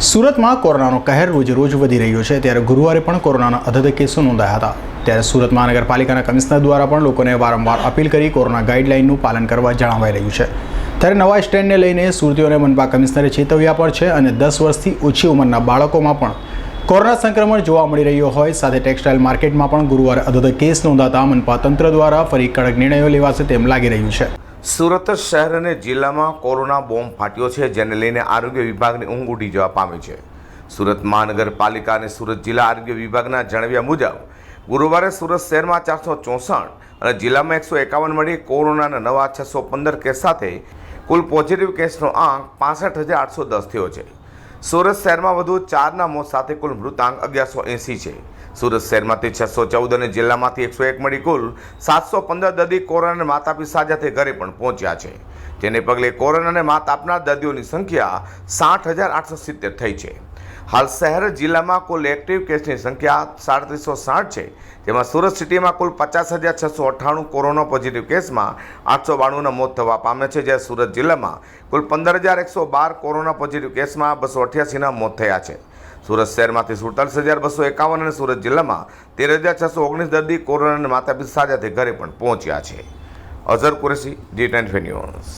સુરતમાં કોરોનાનો કહેર રોજ રોજ વધી રહ્યો છે. ત્યારે ગુરુવારે પણ કોરોનાના અધધ કેસો નોંધાયા હતા. ત્યારે સુરત મહાનગરપાલિકાના કમિશનર દ્વારા પણ લોકોને વારંવાર અપીલ કરી કોરોના ગાઈડલાઇનનું પાલન કરવા જણાવાઈ રહ્યું છે. ત્યારે નવા સ્ટેન્ડને લઈને સુરતીઓને મનપા કમિશનરે ચેતવ્યા પણ છે અને દસ વર્ષથી ઓછી ઉંમરના બાળકોમાં પણ કોરોના સંક્રમણ જોવા મળી રહ્યો હોય. સાથે ટેક્સટાઇલ માર્કેટમાં પણ ગુરુવારે અધધ કેસ નોંધાતા મનપા તંત્ર દ્વારા ફરી કડક નિર્ણયો લેવાશે તેમ લાગી રહ્યું છે. સુરત શહેર અને જિલ્લામાં કોરોના બોમ્બ ફાટ્યો છે, જેને લઈને આરોગ્ય વિભાગની ઊંઘ ઉડી જવા પામી છે. સુરત મહાનગરપાલિકા અને સુરત જિલ્લા આરોગ્ય વિભાગના જણાવ્યા મુજબ, ગુરુવારે સુરત શહેરમાં ચારસો ચોસઠ અને જિલ્લામાં એકસો એકાવન મળી કોરોનાના નવા છસો પંદર કેસ સાથે કુલ પોઝિટિવ કેસનો આંક પાસઠ હજાર આઠસો દસ થયો છે. સુરત શહેરમાં વધુ ચારના મોત સાથે કુલ મૃતાંક અગિયારસો એંસી છે. સુરત શહેરમાંથી છસો ચૌદ અને જિલ્લામાંથી એકસો એક મળી કુલ સાતસો પંદર દર્દી કોરોનાને માતા પિતા સાથે ઘરે પણ પહોંચ્યા છે. જેને પગલે કોરોનાને માત આપનાર દર્દીઓની સંખ્યા સાઠ હજાર આઠસો સિત્તેર થઈ છે. હાલ શહેર જિલ્લામાં કુલ એક્ટિવ કેસની સંખ્યા સાડત્રીસો સાઠ છે. જેમાં સુરત સિટીમાં કુલ પચાસ હજાર છસો અઠ્ઠાણું કોરોના પોઝિટિવ કેસમાં આઠસો બાણુંના મોત થવા પામ્યા છે, જ્યારે સુરત જિલ્લામાં કુલ પંદર હજાર એકસો બાર કોરોના પોઝિટિવ કેસમાં બસો અઠ્યાસીના મોત થયા છે. સુરત શહેરમાંથી સુડતાલીસ હજાર બસો એકાવન અને સુરત જિલ્લામાં તેર હજાર છસો ઓગણીસ દર્દી કોરોનાને માતાપિતા સાજા થઈ ઘરે પણ પહોંચ્યા છે. Azhar Qureshi, G twenty news.